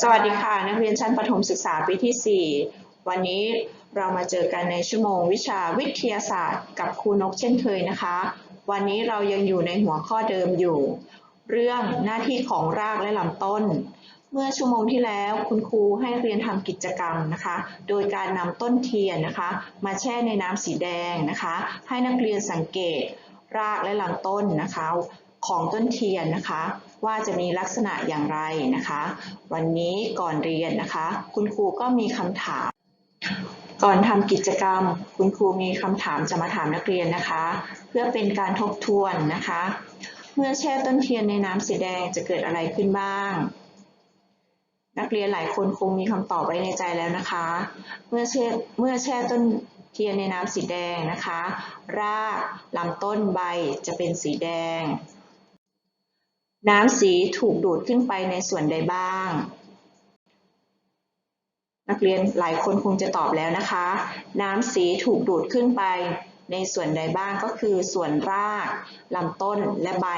สวัสดีค่ะ นักเรียนชั้นประถมศึกษาปีที่ 4 วันนี้เรามาเจอกันในชั่วโมงวิชาวิทยาศาสตร์กับครูนกเช่นเคยนะคะ วันนี้เรายังอยู่ในหัวข้อเดิมอยู่ เรื่องหน้าที่ของรากและลำต้น เมื่อชั่วโมงที่แล้วคุณครูให้เรียนทำกิจกรรมนะคะ โดยการนำต้นเทียนนะคะ มาแช่ในน้ำสีแดงนะคะ ให้นักเรียนสังเกตรากและลำต้นนะคะ ของต้นเทียนนะคะ ว่าจะมีลักษณะอย่างไรนะคะ วันนี้ก่อนเรียนนะคะ คุณครูก็มีคำถาม ก่อนทำกิจกรรม คุณครูมีคำถามจะมาถามนักเรียนนะคะ เพื่อเป็นการทบทวนนะคะ เมื่อแช่ต้นเทียนในน้ำสีแดงจะเกิดอะไรขึ้นบ้างนักเรียนหลายคนคงมีคำตอบไว้ในใจแล้วนะคะ เมื่อแช่เมื่อแช่ต้นเทียนในน้ำสีแดงนะคะ รากลำต้นใบจะเป็นสีแดง น้ำสีถูกดูดขึ้นไปในส่วนใดบ้าง นักเรียนหลายคนคงจะตอบแล้วนะคะ น้ำสีถูกดูดขึ้นไปในส่วนใดบ้างก็คือส่วนรากลำต้นและใบ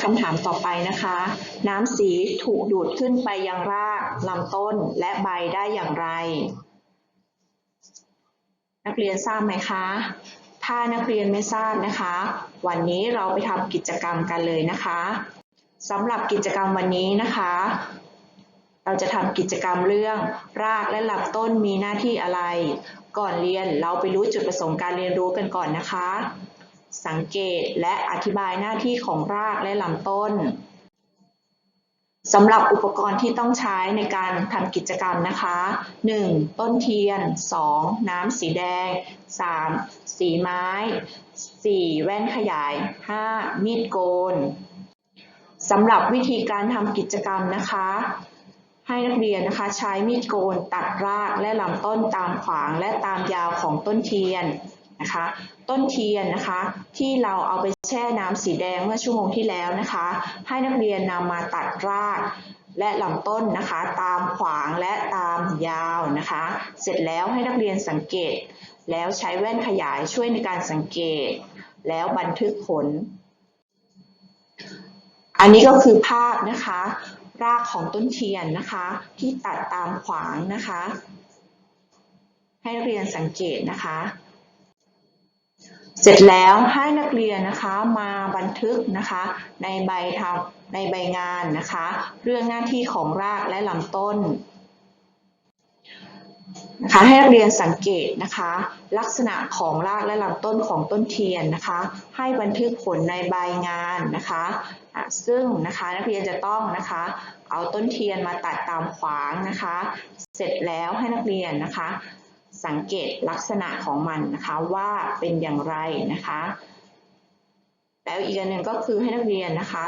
คำถามต่อไปนะคะ น้ำสีถูกดูดขึ้นไปยังรากลำต้นและใบได้อย่างไร นักเรียนทราบไหมคะ ถ้านักเรียนไม่ทราบนะคะ วันนี้เราไปทำกิจกรรมกันเลยนะคะสำหรับกิจกรรมวันนี้นะคะ เราจะทำกิจกรรมเรื่องรากและลำต้นมีหน้าที่อะไร ก่อนเรียนเราไปรู้จุดประสงค์การเรียนรู้กันก่อนนะคะ สังเกตและอธิบายหน้าที่ของรากและลำต้น สำหรับอุปกรณ์ที่ต้องใช้ในการทำกิจกรรมนะคะ 1. ต้นเทียน 2. น้ำสีแดง 3. สีไม้ 4. แว่นขยาย 5. มีดโกนสำหรับวิธีการทำกิจกรรมนะคะ ให้นักเรียนนะคะใช้มีดโกนตัดรากและลำต้นตามขวางและตามยาวของต้นเทียน นะคะ ต้นเทียนนะคะ ที่เราเอาไปแช่น้ำสีแดงเมื่อชั่วโมงที่แล้วนะคะ ให้นักเรียนนำมาตัดรากและลำต้นนะคะ ตามขวางและตามยาวนะคะ เสร็จแล้วให้นักเรียนสังเกต แล้วใช้แว่นขยายช่วยในการสังเกต แล้วบันทึกผล อันนี้ก็คือภาพนะคะ รากของต้นเทียนนะคะ ที่ตัดตามขวางนะคะ ให้นักเรียนสังเกตนะคะ เสร็จแล้วให้นักเรียนนะคะมาบันทึกนะคะในใบทำในใบงานนะคะ เรื่องหน้าที่ของรากและลำต้นนะคะให้นักเรียนสังเกตนะคะ ลักษณะของรากและลำต้นของต้นเทียนนะคะ ให้บันทึกผลในใบงานนะคะอะซึ่งนะคะนักเรียนจะต้องนะคะ เอาต้นเทียนมาตัดตามขวางนะคะ เสร็จแล้วให้นักเรียนนะคะ สังเกตลักษณะของมันนะคะว่าเป็นอย่างไรนะคะ แล้วอีกอันหนึ่งก็คือให้นักเรียนนะคะ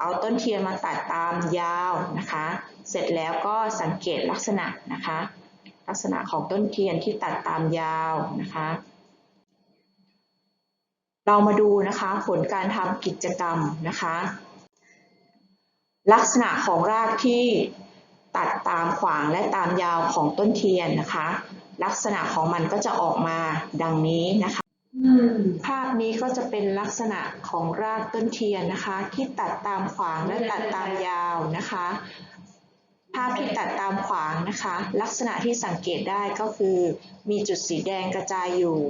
เอาต้นเทียนมาตัดตามยาวนะคะ เสร็จแล้วก็สังเกตลักษณะนะคะ ลักษณะของต้นเทียนที่ตัดตามยาวนะคะ เรามาดูนะคะผลการทำกิจกรรมนะคะ ลักษณะของรากที่ตัดตามขวางและตามยาวของต้นเทียนนะคะ ลักษณะของมันก็จะออกมาดังนี้นะคะ ภาพนี้ก็จะเป็นลักษณะของรากต้นเทียนนะคะ ที่ตัดตามขวางและตัดตามยาวนะคะ ภาพที่ตัดตามขวางนะคะ ลักษณะที่สังเกตได้ก็คือ มีจุดสีแดงกระจายอยู่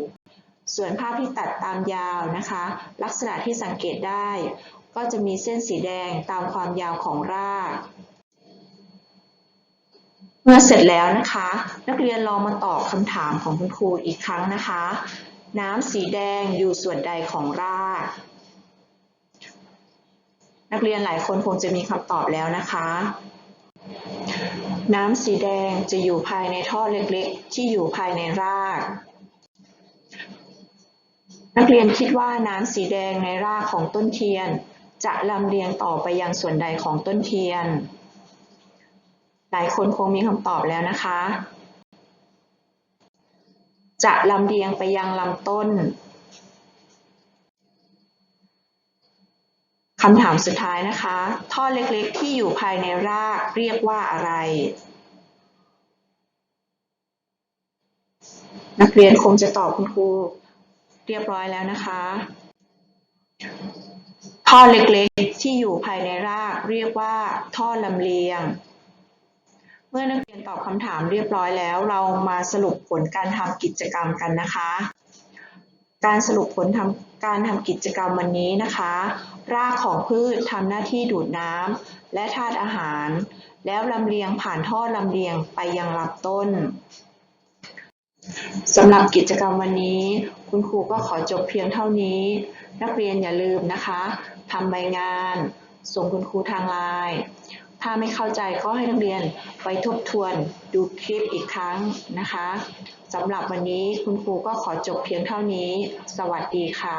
ส่วนภาพที่ตัดตามยาวนะคะ ลักษณะที่สังเกตได้ ก็จะมีเส้นสีแดงตามความยาวของราก เมื่อเสร็จแล้วนะคะ นักเรียนลองมาตอบคำถามของคุณครูอีกครั้งนะคะ น้ำสีแดงอยู่ส่วนใดของราก นักเรียนหลายคนคงจะมีคำตอบแล้วนะคะ น้ำสีแดงจะอยู่ภายในท่อเล็กๆ ที่อยู่ภายในราก นักเรียนคิดว่าน้ำสีแดงในรากของต้นเทียน จะลำเลียงต่อไปยังส่วนใดของต้นเทียน ลายคนคงมีคำตอบแล้วนะคะ จะลำเลียงไปยังลำต้นคำถามสุดท้ายนะคะ ท่อเล็กๆ ที่อยู่ภายในรากเรียกว่าอะไร นักเรียนคงจะตอบคุณครูเรียบร้อยแล้วนะคะ ท่อเล็กๆ ที่อยู่ภายในรากเรียกว่า ท่อลำเลียง มื่อนักเรียนตอบคำถามเรียบร้อยแล้ว เรามาสรุปผลการทำกิจกรรมกันนะคะ การสรุปผลทำการทำกิจกรรมวันนี้นะคะ รากของพืชทำหน้าที่ดูดน้ำและธาตุอาหาร แล้วลำเลียงผ่านท่อลำเลียงไปยังลำต้นสำหรับกิจกรรมวันนี้ คุณครูก็ขอจบเพียงเท่านี้ นักเรียนอย่าลืมนะคะทำใบงาน ส่งคุณครูทางไลน์ ถ้าไม่เข้าใจก็ให้นักเรียนไปทบทวนดูคลิปอีกครั้งนะคะสำหรับวันนี้คุณครูก็ขอจบเพียงเท่านี้ สวัสดีค่ะ